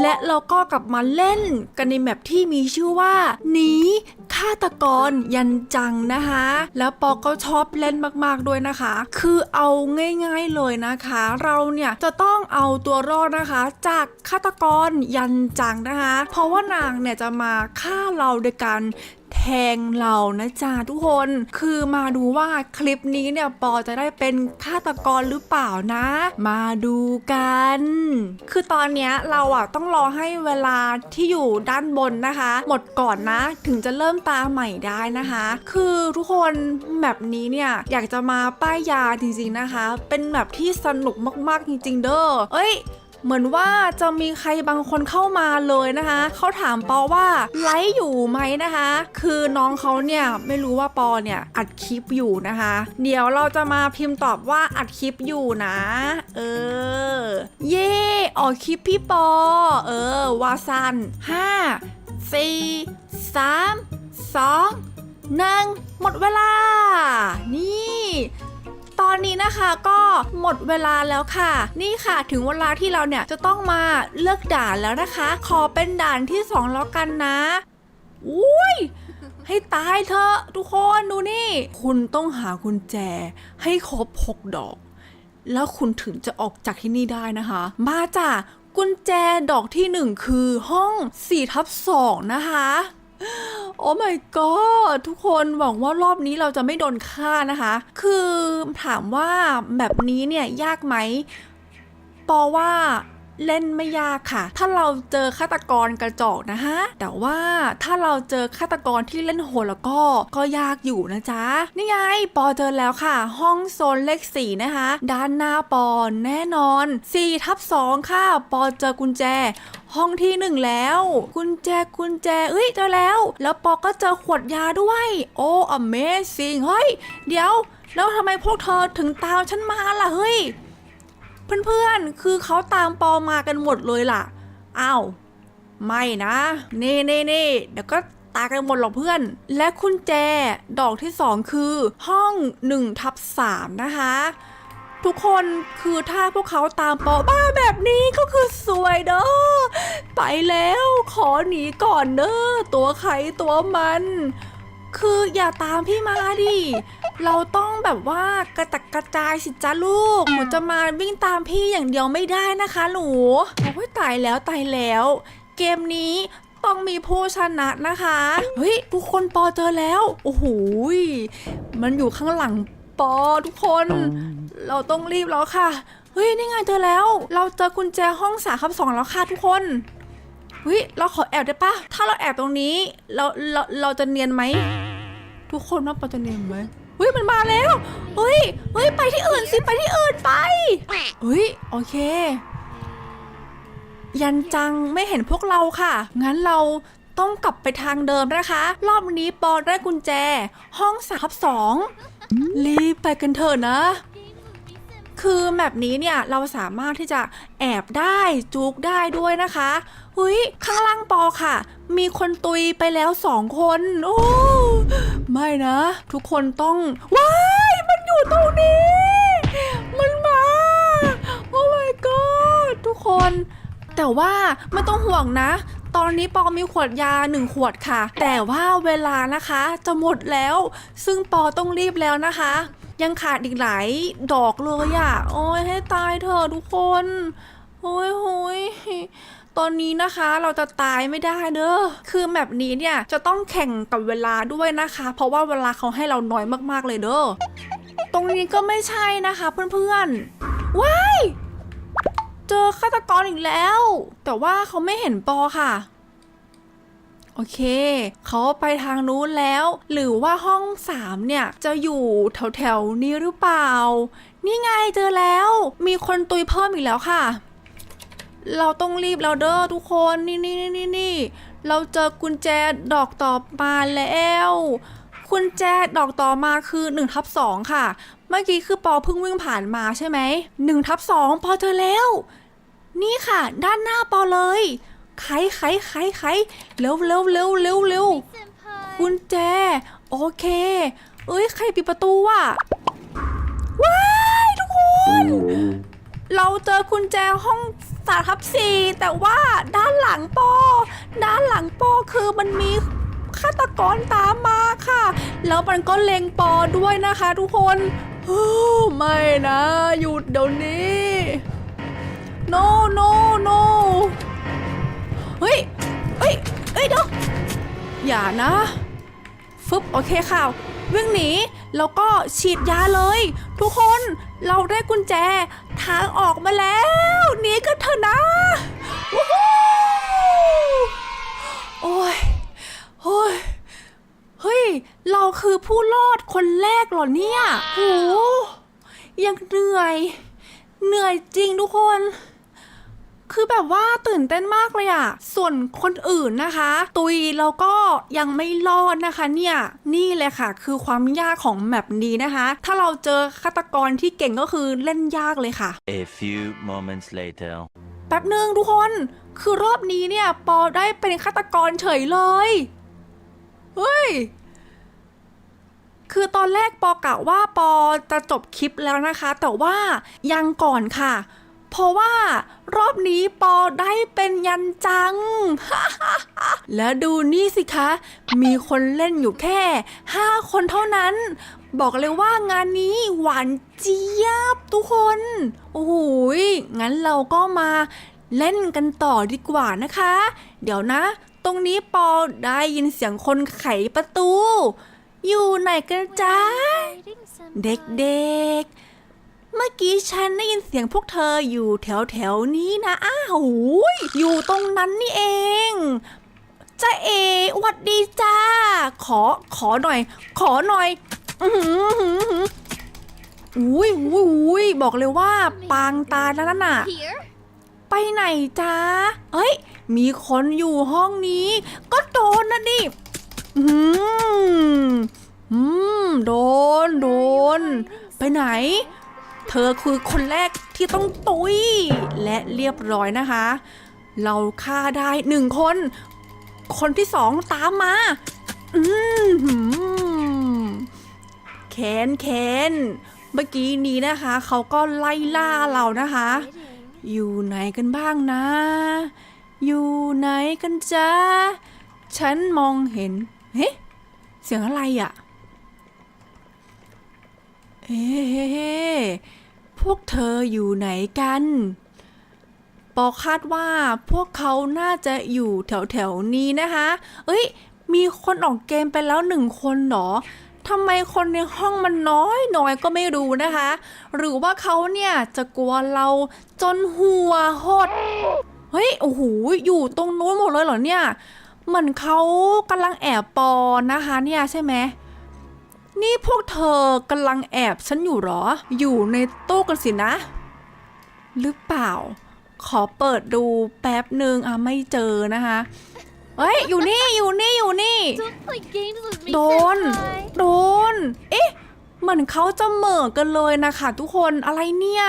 และเราก็กลับมาเล่นกันในแมปที่มีชื่อว่าหนีฆาตกรยันจังนะคะ แล้วปอก็ชอบเล่นมากๆด้วยนะคะ คือเอาง่ายๆเลยนะคะ เราเนี่ยจะต้องเอาตัวรอดนะคะ จากฆาตกรยันจังนะคะ เพราะว่านางเนี่ยจะมาฆ่าเราโดยการ แทงเรานะจ๊ะทุกคน คือมาดูว่าคลิปนี้เนี่ยปอจะได้เป็นฆาตกรหรือเปล่านะ มาดูกัน คือตอนเนี้ยเราอะต้องรอให้เวลาที่อยู่ด้านบนนะคะ หมดก่อนนะถึงจะเริ่มตาใหม่ได้นะคะ คือทุกคนแบบนี้เนี่ยอยากจะมาป้ายยาจริงๆนะคะ เป็นแบบที่สนุกมากๆจริงๆเด้อเอ้ย เหมือนว่าจะมีใครบางคนเข้ามาเลยนะคะเขาถามปอว่าไลฟ์อยู่ไหมนะคะ คือน้องเขาเนี่ยไม่รู้ว่าปอเนี่ยอัดคลิปอยู่นะคะ เดี๋ยวเราจะมาพิมพ์ตอบว่าอัดคลิปอยู่นะ เออ เย่ออกคลิปพี่ปอ เออวาซันห้าสี่สามสองหนึ่งหมดเวลา นี่ ตอนนี้นะคะก็หมดเวลาแล้วค่ะ นี่ค่ะถึงเวลาที่เราเนี่ยจะต้องมาเลือกด่านแล้วนะคะ ขอเป็นด่านที่สองแล้วกันนะอุ้ยให้ตายเถอะทุกคนดูนี่ คุณต้องหากุญแจ ให้ครบหกดอก แล้วคุณถึงจะออกจากที่นี่ได้นะคะ มาจ้ะกุญแจดอกที่หนึ่งคือห้อง4ทับ2นะคะ โอ้ my god ทุกคนหวังว่ารอบนี้เราจะไม่โดนฆ่านะคะ คือถามว่าแบบนี้เนี่ยยากไหมปอว่า เล่นไม่ยากค่ะ ถ้าเราเจอฆาตกรกระจอกนะฮะ แต่ว่าถ้าเราเจอฆาตกรที่เล่นโหดแล้วก็ก็ยากอยู่นะจ๊ะ นี่ไง ปอเจอแล้วค่ะ ห้องโซนเลขสี่นะคะ ด้านหน้าปอแน่นอน4ทับ2ค่ะ ปอเจอกุญแจห้องที่หนึ่งแล้ว กุญแจกุญแจเอ้ยเจอแล้ว แล้วปอก็เจอขวดยาด้วย โอ้ amazing เฮ้ย เดี๋ยว แล้วทำไมพวกเธอถึงตามฉันมาล่ะเฮ้ย เพื่อนๆ คือเขาตามปอมากันหมดเลยล่ะ อ้าว ไม่นะเน่เน่เน่เดี๋ยวก็ตายกันหมดหรอกเพื่อน และกุญแจดอกที่สองคือห้อง1ทับ3นะคะ ทุกคนคือถ้าพวกเขาตามปอบ้าแบบนี้ก็คือสวยเด้อ ไปแล้วขอหนีก่อนเด้อตัวใครตัวมัน คืออย่าตามพี่มาดิ เราต้องแบบว่ากระตักกระจายสิจ้าลูก หนูจะมาวิ่งตามพี่อย่างเดียวไม่ได้นะคะหนูโอ้ยตายแล้วตายแล้ว เกมนี้ต้องมีผู้ชนะนะคะ เฮ้ย ทุกคนปอเจอแล้ว โอ้โหมันอยู่ข้างหลังปอทุกคน เราต้องรีบแล้วค่ะ เฮ้ย นี่ไงเจอแล้ว เราเจอกุญแจห้องสามครับสองแล้วค่ะทุกคนเฮ้ย เราขอแอบได้ปะถ้าเราแอบตรงนี้ เรา เรา เราจะเนียนไหม ทุกคนว่าปอจะเนียนไหม ฮ้ยมันมาแล้วเฮ้ยเฮ้ยไปที่อื่นสิไปที่อื่นไปเฮ้ยโอเค ยันจังไม่เห็นพวกเราค่ะ งั้นเราต้องกลับไปทางเดิมนะคะ รอบนี้ปอได้กุญแจ ห้องสามสองรีบไปกันเถอะนะ คือแบบนี้เนี่ยเราสามารถที่จะแอบได้จุกได้ด้วยนะคะ เฮ้ยข้างล่างปอค่ะ มีคนตุยไปแล้วสองคน โอ้ไม่นะ ทุกคนต้องว้ายมันอยู่ตรงนี้ มันมา โอ้ my god ทุกคน แต่ว่าไม่ต้องห่วงนะตอนนี้ปอมีขวดยาหนึ่งขวดค่ะ แต่ว่าเวลานะคะจะหมดแล้ว ซึ่งปอต้องรีบแล้วนะคะ ยังขาดอีกหลายดอกเลยอะ่ะ โอ้ยให้ตายเถอะทุกคน โอ้ยโอ้ย ตอนนี้นะคะเราจะตายไม่ได้เด้อ คือแบบนี้เนี่ยจะต้องแข่งกับเวลาด้วยนะคะ เพราะว่าเวลาเขาให้เราน้อยมากๆเลยเด้อ ตรงนี้ก็ไม่ใช่นะคะเพื่อนๆ ว้าย เจอฆาตกรอีกแล้ว แต่ว่าเขาไม่เห็นปอค่ะ โอเค เขาไปทางนู้นแล้ว หรือว่าห้องสามเนี่ยจะอยู่แถวแถวๆนี้หรือเปล่า นี่ไงเจอแล้ว มีคนตุยเพิ่มอีกแล้วค่ะ เราต้องรีบแล้วเด้อทุกคนนี่นี่นี่นี่นี่เราเจอกุญแจดอกต่อมาแล้วกุญแจดอกต่อมาคือ1ทับ2ค่ะ เมื่อกี้คือปอเพิ่งวิ่งผ่านมาใช่ไหม1ทับ2ปอเจอแล้ว นี่ค่ะ ด้านหน้าปอเลยไขไขไขไขเร็วเร็วเร็วเร็วเร็วกุญแจ โอเค เอ้ยใครปิดประตูอะว้ายทุกคน เราเจอกุญแจห้อง สาทับสีแต่ว่าด้านหลังปอด้านหลังปอคือมันมีฆาตกรตามมาค่ะ แล้วมันก็เล็งปอด้วยนะคะทุกคนโอ้ไม่นะ หยุดเดี๋ยวนี้ no no no เฮ้ย เฮ้ย เฮ้ยเดี๋ยวอย่านะ ฟึบ โอเคค่ะ วิ่งหนี แล้วก็ฉีดยาเลย ทุกคน เราได้กุญแจ ทางออกมาแล้วหนีกันเถอะนะวู้ฮู้โอ้ยโอ้ยเฮ้ย เราคือผู้รอดคนแรกเหรอเนี่ยโหยังเหนื่อย เหนื่อยจริงทุกคน คือแบบว่าตื่นเต้นมากเลยอะส่วนคนอื่นนะคะ ตุยแล้วก็ยังไม่รอดนะคะเนี่ยนี่เลยค่ะ คือความยากของแมปนี้นะคะ ถ้าเราเจอฆาตกรที่เก่งก็คือเล่นยากเลยค่ะ A few moments later. แป๊บหนึ่งทุกคน คือรอบนี้เนี่ย ปอได้เป็นฆาตกรเฉยเลย เฮ้ยคือตอนแรกปอกะว่าปอจะจบคลิปแล้วนะคะ แต่ว่ายังก่อนค่ะ เพราะว่ารอบนี้ปอได้เป็นยันจัง แล้วดูนี่สิคะ มีคนเล่นอยู่แค่ 5 คนเท่านั้น บอกเลยว่างานนี้หวานเจี๊ยบทุกคน โอ้โหงั้นเราก็มาเล่นกันต่อดีกว่านะคะ เดี๋ยวนะ ตรงนี้ปอได้ยินเสียงคนไขประตู อยู่ไหนกันจ๊ะเด็กๆ เมื่อกี้ฉันได้ยินเสียงพวกเธออยู่แถวแถวนี้นะ อ้าวหูยอยู่ตรงนั้นนี่เองจ้าเอหวัดดีจ้า ขอ ขอหน่อย ขอหน่อย อือหืออุ้ยอุ้ยอุ้ยบอกเลยว่า ปางตาแล้วนั่นน่ะ ไปไหนจ้าเอ้ย มีคนอยู่ห้องนี้ ก็โดนนะดิ อืมอืม โดน โดน ไปไหน เธอคือคนแรกที่ต้องตุยและเรียบร้อยนะคะ เราฆ่าได้หนึ่งคน คนที่สองตามมา อืมหืมแคนแคนเมื่อกี้นี้นะคะ เขาก็ไล่ล่าเรานะคะ อยู่ไหนกันบ้างนะ อยู่ไหนกันจ๊ะฉันมองเห็น เฮ้เสียงอะไรอะ่ะเฮ้ พวกเธออยู่ไหนกัน ปอคาดว่าพวกเขาน่าจะอยู่แถวแถวๆนี้นะคะ เอ้ย มีคนออกเกมไปแล้วหนึ่งคนเหรอทำไมคนในห้องมันน้อยน้อยก็ไม่รู้นะคะ หรือว่าเขาเนี่ยจะกลัวเราจนหัวหด เฮ้ย โอ้โห อยู่ตรงนู้นหมดเลยเหรอเนี่ย เหมือนเขากำลังแอบปอนะคะเนี่ยใช่ไหม นี่พวกเธอกำลังแอบฉันอยู่เหรอ อยู่ในตู้กันสินะ หรือเปล่า ขอเปิดดูแป๊บหนึ่งอะไม่เจอนะคะเฮ้ยอยู่นี่อยู่นี่อยู่นี่ Don't play games with me, โดน senpai. โดน เอ๊ะเหมือนเขาจะเหม่อกันเลยนะคะทุกคนอะไรเนี่ย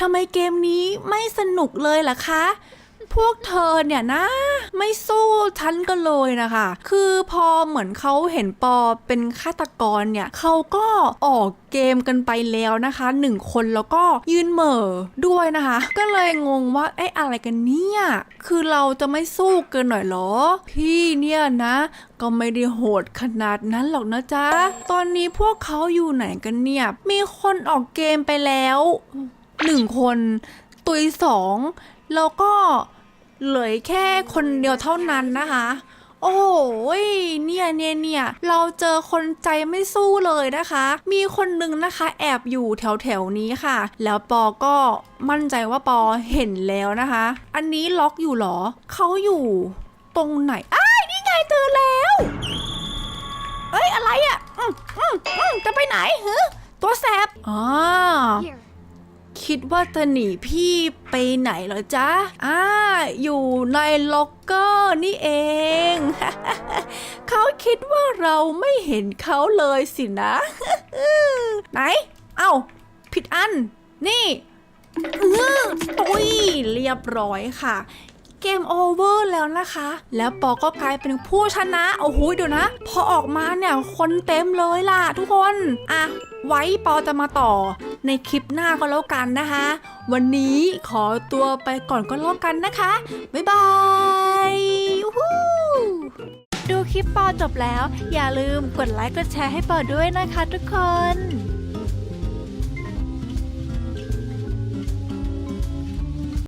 ทำไมเกมนี้ไม่สนุกเลยล่ะคะ พวกเธอเนี่ยนะ ไม่สู้ฉันกันเลยนะคะ คือพอเหมือนเขาเห็นปอเป็นฆาตกรเนี่ยเขาก็ออกเกมกันไปแล้วนะคะหนึ่งคนแล้วก็ยืนเหม่อด้วยนะคะ ก็เลยงงว่าเอ๊ะอะไรกันเนี่ย คือเราจะไม่สู้กันหน่อยเหรอ พี่เนี่ยนะ ก็ไม่ได้โหดขนาดนั้นหรอกนะจ๊ะ ตอนนี้พวกเขาอยู่ไหนกันเนี่ย มีคนออกเกมไปแล้วหนึ่งคนตุยสองแล้วก็ เหลือแค่คนเดียวเท่านั้นนะคะ โอ้ยเนี่ยเนี่ยเนี่ยเราเจอคนใจไม่สู้เลยนะคะ มีคนหนึ่งนะคะแอบอยู่แถวแถวนี้ค่ะ แล้วปอก็มั่นใจว่าปอเห็นแล้วนะคะ อันนี้ล็อกอยู่หรอ เขาอยู่ตรงไหนอ้ายนี่ไงเจอแล้วเอ้ยอะไรอะ่ะอืมอืมอืมจะไปไหนฮึตัวแสบอ๋อ คิดว่าจะหนีพี่ไปไหนเหรอจ๊ะอ่าอยู่ในล็อกเกอร์นี่เอง เขาคิดว่าเราไม่เห็นเขาเลยสินะ ไหน เอ้า ผิดอัน นี่อื้อตุยเรียบร้อยค่ะ เกมโอเวอร์แล้วนะคะ แล้วปอก็กลายเป็นผู้ชนะ โอ้โหเดี๋ยวนะ พอออกมาเนี่ย คนเต็มเลยล่ะทุกคน อะ ไว้ปอจะมาต่อในคลิปหน้าก็แล้วกันนะคะ วันนี้ขอตัวไปก่อนก็แล้วกันนะคะ บ๊ายบายดูคลิปปอจบแล้ว อย่าลืมกดไลค์กดแชร์ให้ปอด้วยนะคะทุกคน